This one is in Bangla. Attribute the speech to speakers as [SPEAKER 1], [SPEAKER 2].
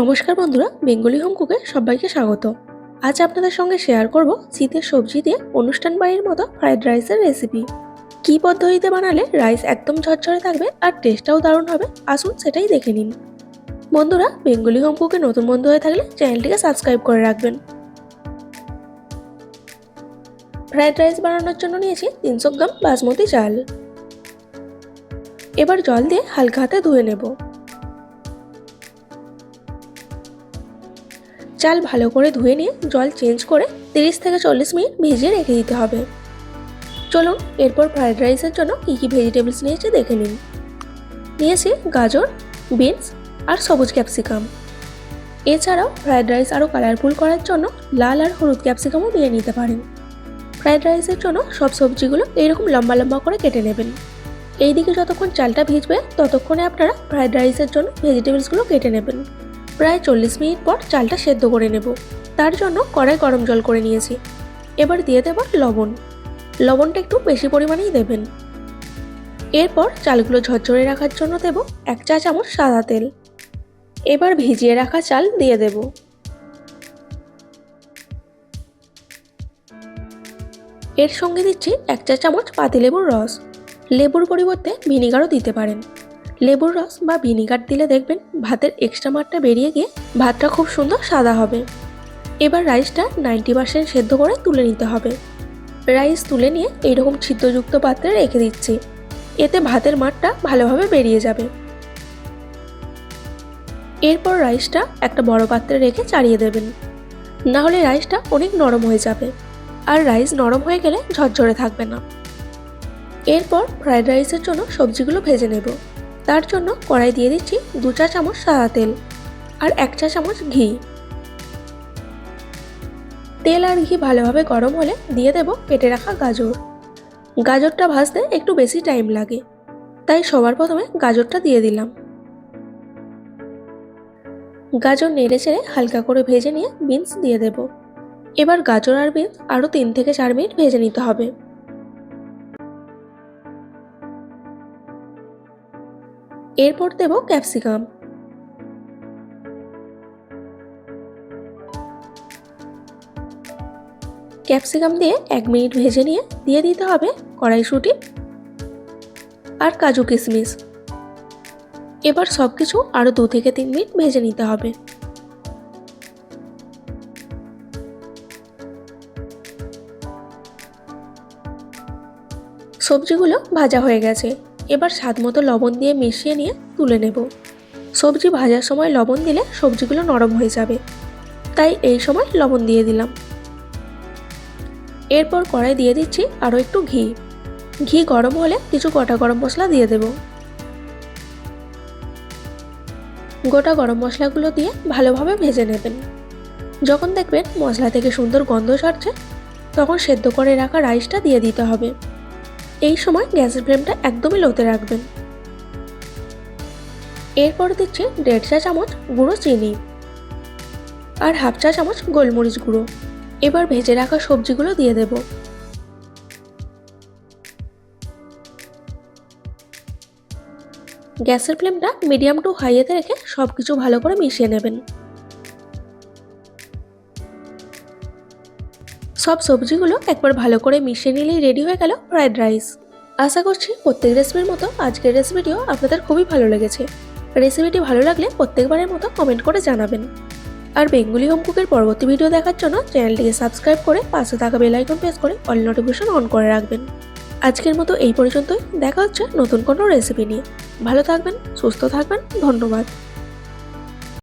[SPEAKER 1] নমস্কার বন্ধুরা, বেঙ্গলি হোম কুকে সবাইকে স্বাগত। আজ আপনাদের সঙ্গে শেয়ার করব শীতের সবজি দিয়ে অনুষ্ঠান বাড়ির মতো ফ্রাইড রাইসের রেসিপি কী পদ্ধতিতে বানালে রাইস একদম ঝরঝরে থাকবে আর টেস্টটাও দারুণ হবে, আসুন সেটাই দেখে নিন। বন্ধুরা, বেঙ্গলি হোম কুকে নতুন বন্ধু হয়ে থাকলে চ্যানেলটিকে সাবস্ক্রাইব করে রাখবেন। ফ্রাইড রাইস বানানোর জন্য নিয়েছি তিনশো গ্রাম বাসমতি চাল। এবার জল দিয়ে হালকা হাতে ধুয়ে নেব। চাল ভালো করে ধুয়ে নিয়ে জল চেঞ্জ করে তিরিশ থেকে চল্লিশ মিনিট ভিজিয়ে রেখে দিতে হবে। চলুন, এরপর ফ্রাইড রাইসের জন্য কী কী ভেজিটেবলস নিয়েছি দেখে নিন। নিয়েছি গাজর, বিনস আর সবুজ ক্যাপসিকাম। এছাড়াও ফ্রায়েড রাইস আরও কালারফুল করার জন্য লাল আর হলুদ ক্যাপসিকামও নিয়ে নিতে পারেন। ফ্রায়েড রাইসের জন্য সব সবজিগুলো এইরকম লম্বা লম্বা করে কেটে নেবেন। এইদিকে যতক্ষণ চালটা ভিজবে, ততক্ষণে আপনারা ফ্রায়েড রাইসের জন্য ভেজিটেবলসগুলো কেটে নেবেন। প্রায় চল্লিশ মিনিট পর চালটা সেদ্ধ করে নেব। তার জন্য কড়াই গরম জল করে নিয়েছি। এবার দিয়ে দেব লবণ। লবণটা একটু বেশি পরিমাণেই দেবেন। এরপর চালগুলো ঝরঝরে রাখার জন্য দেব এক চা চামচ সাদা তেল। এবার ভিজিয়ে রাখা চাল দিয়ে দেব। এর সঙ্গে দিচ্ছি এক চা চামচ পাতিলেবুর রস। লেবুর পরিবর্তে ভিনিগারও দিতে পারেন। লেবুর রস বা ভিনিগার দিলে দেখবেন ভাতের এক্সট্রা মারটা বেরিয়ে গিয়ে ভাতটা খুব সুন্দর সাদা হবে। এবার রাইসটা নাইনটি পার্সেন্ট সেদ্ধ করে তুলে নিতে হবে। রাইস তুলে নিয়ে এইরকম ছিদ্রযুক্ত পাত্রে রেখে দিচ্ছি। এতে ভাতের মাঠটা ভালোভাবে বেরিয়ে যাবে। এরপর রাইসটা একটা বড় পাত্রে রেখে চাড়িয়ে দেবেন। না হলে রাইসটা অনেক নরম হয়ে যাবে। আর রাইস নরম হয়ে গেলে ঝরঝরে থাকবে না। এরপর ফ্রায়েড রাইসের জন্য সবজিগুলো ভেজে নেব। তার জন্য কড়াই দিয়ে দিচ্ছি দু চা চামচ সাদা তেল আর এক চা চামচ ঘি। তেল আর ঘি ভালোভাবে গরম হলে দিয়ে দেব কেটে রাখা গাজর। গাজরটা ভাজতে একটু বেশি টাইম লাগে, তাই সবার প্রথমে গাজরটা দিয়ে দিলাম। গাজর নেড়ে চেড়ে হালকা করে ভেজে নিয়ে বিনস দিয়ে দেব। এবার গাজর আর বিনস আরও তিন থেকে চার মিনিট ভেজে নিতে হবে। এরপর দেব ক্যাপসিকাম। ক্যাপসিকাম দিয়ে এক মিনিট ভেজে নিয়ে দিয়ে দিতে হবে কড়াইশুঁটি আর কাজু কিশমিশ। এবার সব কিছু আরও দু থেকে তিন মিনিট ভেজে নিতে হবে। সবজিগুলো ভাজা হয়ে গেছে। এবার স্বাদ মতো লবণ দিয়ে মিশিয়ে নিয়ে তুলে নেব। সবজি ভাজার সময় লবণ দিলে সবজিগুলো নরম হয়ে যাবে। তাই এই সময় লবণ দিয়ে দিলাম। এরপর কড়াই দিয়ে দিচ্ছি আরও একটু ঘি। ঘি গরম হলে কিছু গোটা গরম মশলা দিয়ে দেব। গোটা গরম মশলাগুলো দিয়ে ভালোভাবে ভেজে নেবেন। যখন দেখবেন মশলা থেকে সুন্দর গন্ধ ছাড়ছে তখন সেদ্ধ করে রাখা রাইসটা দিয়ে দিতে হবে। এই সময় গ্যাসের ফ্লেমটা একদমই লোতে রাখবেন। এরপর দিচ্ছি দেড় চা চামচ গুঁড়ো চিনি আর হাফ চা চামচ গোলমরিচ গুঁড়ো। এবার ভেজে রাখা সবজিগুলো দিয়ে দেব। গ্যাসের ফ্লেমটা মিডিয়াম টু হাইয়েতে রেখে সব কিছু ভালো করে মিশিয়ে নেবেন। সব সবজিগুলো একবার ভালো করে মিশিয়ে নিলেই রেডি হয়ে গেল ফ্রায়েড রাইস আশা করছি প্রত্যেক রেসিপির মতো আজকের রেসিপিটিও আপনাদের খুবই ভালো লেগেছে। রেসিপিটি ভালো লাগলে প্রত্যেকবারের মতো কমেন্ট করে জানাবেন। আর বেঙ্গুলি হোম কুকের পরবর্তী ভিডিও দেখার জন্য চ্যানেলটিকে সাবস্ক্রাইব করে পাশে থাকা বেল আইকন প্রেস করে অল নোটিফিকেশন অন করে রাখবেন। আজকের মতো এই পর্যন্তই। দেখা হচ্ছে নতুন কোনো রেসিপি নিয়ে। ভালো থাকবেন, সুস্থ থাকবেন, ধন্যবাদ।